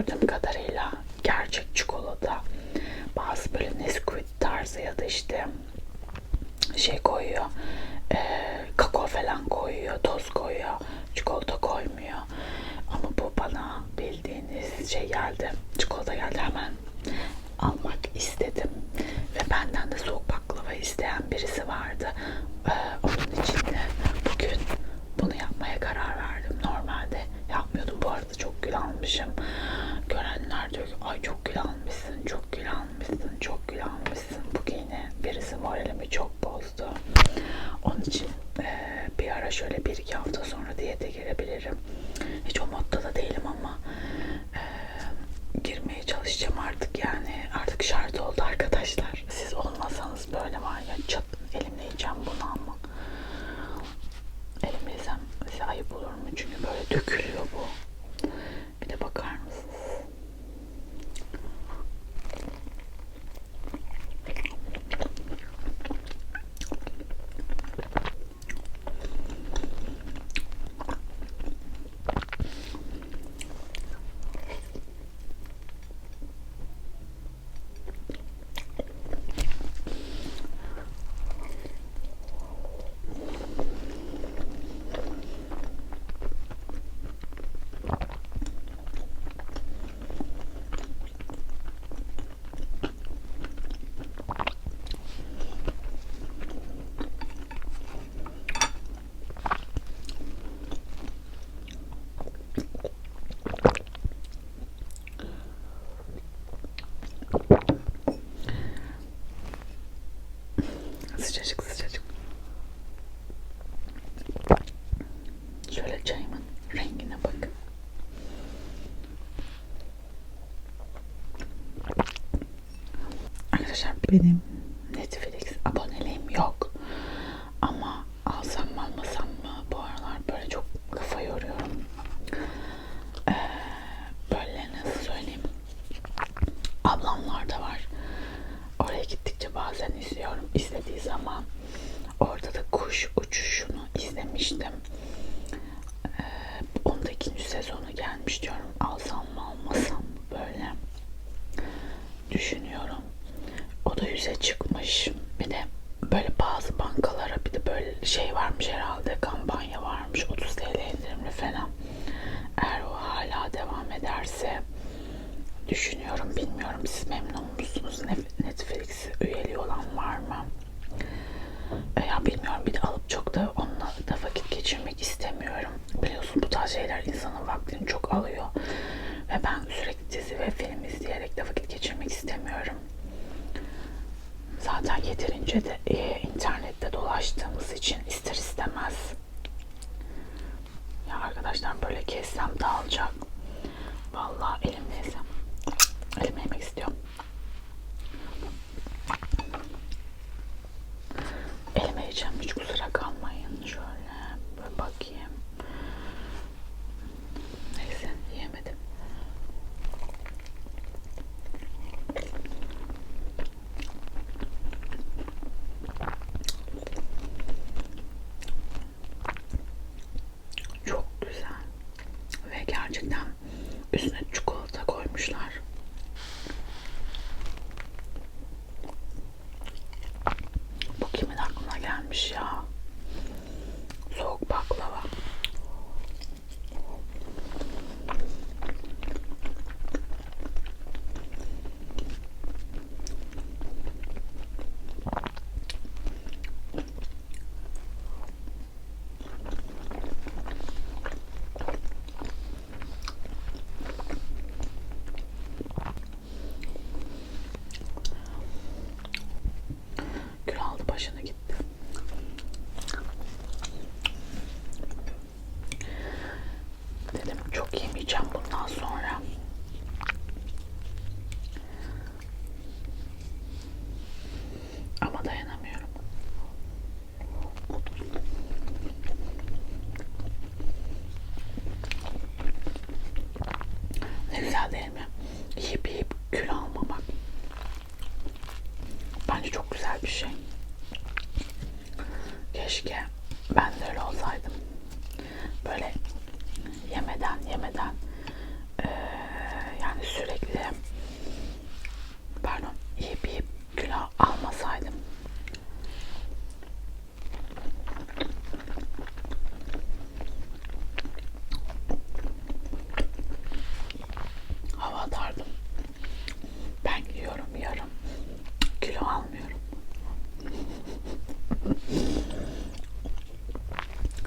gördüğüm kadarıyla gerçek çikolata. Bazı böyle Nesquik tarzı ya da işte şey koyuyor. E, kakao falan koyuyor, toz koyuyor, çikolata koymuyor. Ama bu bana bildiğiniz şey geldi. Çikolata geldi hemen almak istedim. Ve benden de soğuk baklava isteyen birisi vardı. Ee, onun için de bugün bunu yapmaya karar verdim. Normalde yapmıyordum. Bu arada çok gül almışım. Görenler diyor ki ay çok gül almışsın, çok gül almışsın, çok gül almışsın. Bugün yine birisi moralimi çok bozdu. Onun için e, bir ara şöyle bir iki hafta sonra diyete girebilirim. Hiç o modda da değilim ama e, girmeye çalışacağım artık yani. Artık şart oldu arkadaşlar. Siz olmasanız böyle var ya çat elimle bunu ama. Elimle yesem size ayıp olur mu? Çünkü böyle dökülüyor bu. Arkadaşlar benim Netflix aboneliğim yok. Ama alsam mı almasam mı bu aralar böyle çok kafa yoruyorum. Ee, böyle nasıl söyleyeyim. Ablamlar da var. Oraya gittikçe bazen izliyorum. İzlediği zaman orada da kuş uçuşunu izlemiştim. Ee, onun da ikinci sezonu gelmiş diyorum. Alsam mı almasam mı böyle düşünüyorum. O da yüze çıkmış. Bir de böyle bazı bankalara bir de böyle şey varmış herhalde kampanya varmış. 30 TL indirimli falan. Eğer o hala devam ederse düşünüyorum bilmiyorum. Siz memnun musunuz? Netflix üyeliği olan var mı? E ya bilmiyorum bir de alıp çok da onunla da vakit geçirmek istemiyorum. Biliyorsun bu tarz şeyler insanın vaktini çok alıyor ve ben sürekli dizi ve film izleyerek de vakit geçirmek istemiyorum zaten yeterince de 不需要。Ne güzel değil mi? Yiyip yiyip kül almamak. Bence çok güzel bir şey. Keşke ben de öyle olsaydım. Böyle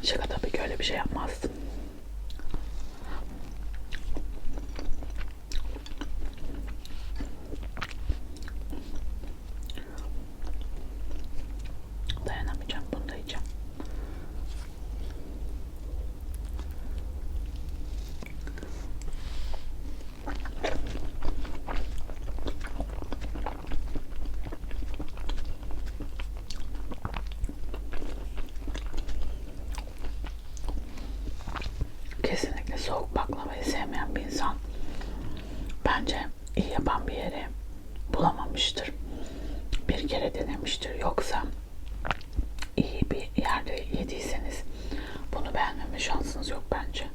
Şaka tabii ki öyle bir şey yapmazsın. Soğuk baklavayı sevmeyen bir insan bence iyi yapan bir yeri bulamamıştır. Bir kere denemiştir. Yoksa iyi bir yerde yediyseniz bunu beğenmeme şansınız yok bence.